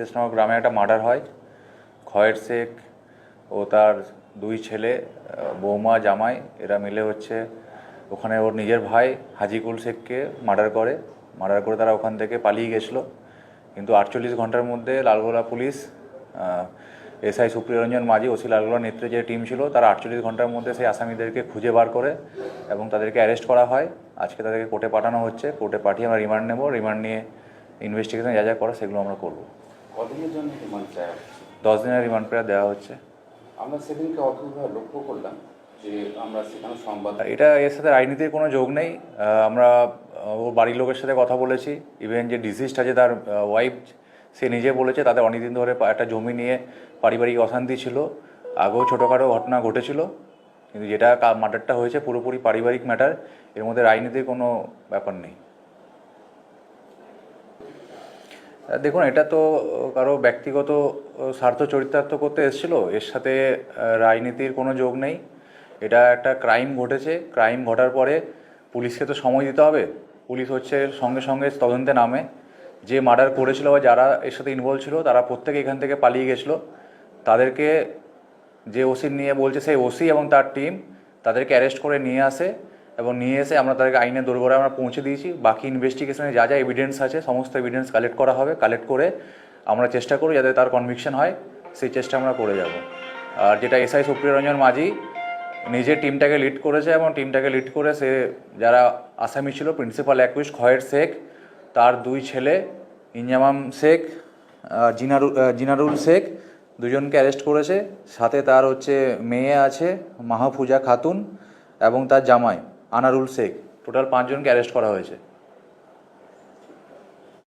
নিতেশনগর গ্রামে একটা মার্ডার হয়। খয়ের শেখ ও তার দুই ছেলে বৌমা, জামাই, এরা মিলে হচ্ছে ওখানে ওর নিজের ভাই হাজিকুল শেখকে মার্ডার করে। মার্ডার করে তারা ওখান থেকে পালিয়ে গেছিল। কিন্তু আটচল্লিশ ঘণ্টার মধ্যে লালগোলা পুলিশ এসআই সুপ্রিয়রঞ্জন মাঝি, ওসি লালগোলার নেতৃত্বে যে টিম ছিল, তারা আটচল্লিশ ঘণ্টার মধ্যে সেই আসামিদেরকে খুঁজে বার করে এবং তাদেরকে অ্যারেস্ট করা হয়। আজকে তাদেরকে কোর্টে পাঠানো হচ্ছে। কোর্টে পাঠিয়ে আমরা রিমান্ড নেব। রিমান্ড নিয়ে ইনভেস্টিগেশন যা যা করা সেগুলো আমরা করব। কদিনের জন্য রিমান্ড দশ দিনের রিমান্ড পেয়ার দেওয়া হচ্ছে। আমরা সেদিনকে অদ্ভুতভাবে লক্ষ্য করলাম যে আমরা সেখানে সংবাদ এটা এর সাথে রাজনীতির কোনো যোগ নেই। আমরা ওর বাড়ির লোকের সাথে কথা বলেছি। ইভেন যে ডিসিজড আছে তার ওয়াইফ সে নিজে বলেছে তাদের অনেকদিন ধরে একটা জমি নিয়ে পারিবারিক অশান্তি ছিল। আগেও ছোটোখাটো ঘটনা ঘটেছিল। কিন্তু যেটা মার্ডারটা হয়েছে পুরোপুরি পারিবারিক ম্যাটার এর মধ্যে রাজনীতির কোনো ব্যাপার নেই। দেখুন, এটা তো কারও ব্যক্তিগত স্বার্থ চরিতার্থ করতে এসেছিল, এর সাথে রাজনীতির কোনো যোগ নেই। এটা একটা ক্রাইম ঘটেছে, ক্রাইম ঘটার পরে পুলিশকে তো সময় দিতে হবে। পুলিশ হচ্ছে সঙ্গে সঙ্গে তদন্তে নামে। যে মার্ডার করেছিল বা যারা এর সাথে ইনভলভ ছিল, তারা প্রত্যেকে এখান থেকে পালিয়ে গেছিল। তাদেরকে যে ওসি নিয়ে বলছে, সেই ওসি এবং তার টিম তাদেরকে অ্যারেস্ট করে নিয়ে আসে। এবং নিয়ে এসে আমরা তাদেরকে আইনের দোরগোড়ায় আমরা পৌঁছে দিয়েছি। বাকি ইনভেস্টিগেশনে যা যা এভিডেন্স আছে, সমস্ত এভিডেন্স কালেক্ট করা হবে। কালেক্ট করে আমরা চেষ্টা করি যাতে তার কনভিকশন হয়। সেই চেষ্টা আমরা করে যাব। আর যেটা এসআই সুপ্রিয় রঞ্জন মাঝি নিজে টিমটাকে লিড করেছে এবং টিমটাকে লিড করে সে যারা আসামি ছিল প্রিন্সিপাল অ্যাকুইস খয়ের শেখ, তার দুই ছেলে ইনজামাম শেখ জিনারুল জিনারুল শেখ দুজনকে অ্যারেস্ট করেছে। সাথে তার হচ্ছে মেয়ে আছে মাহফুজা খাতুন এবং তার জামাই। আনারুল শেখ। টোটাল পাঁচজনকে অ্যারেস্ট করা হয়েছে।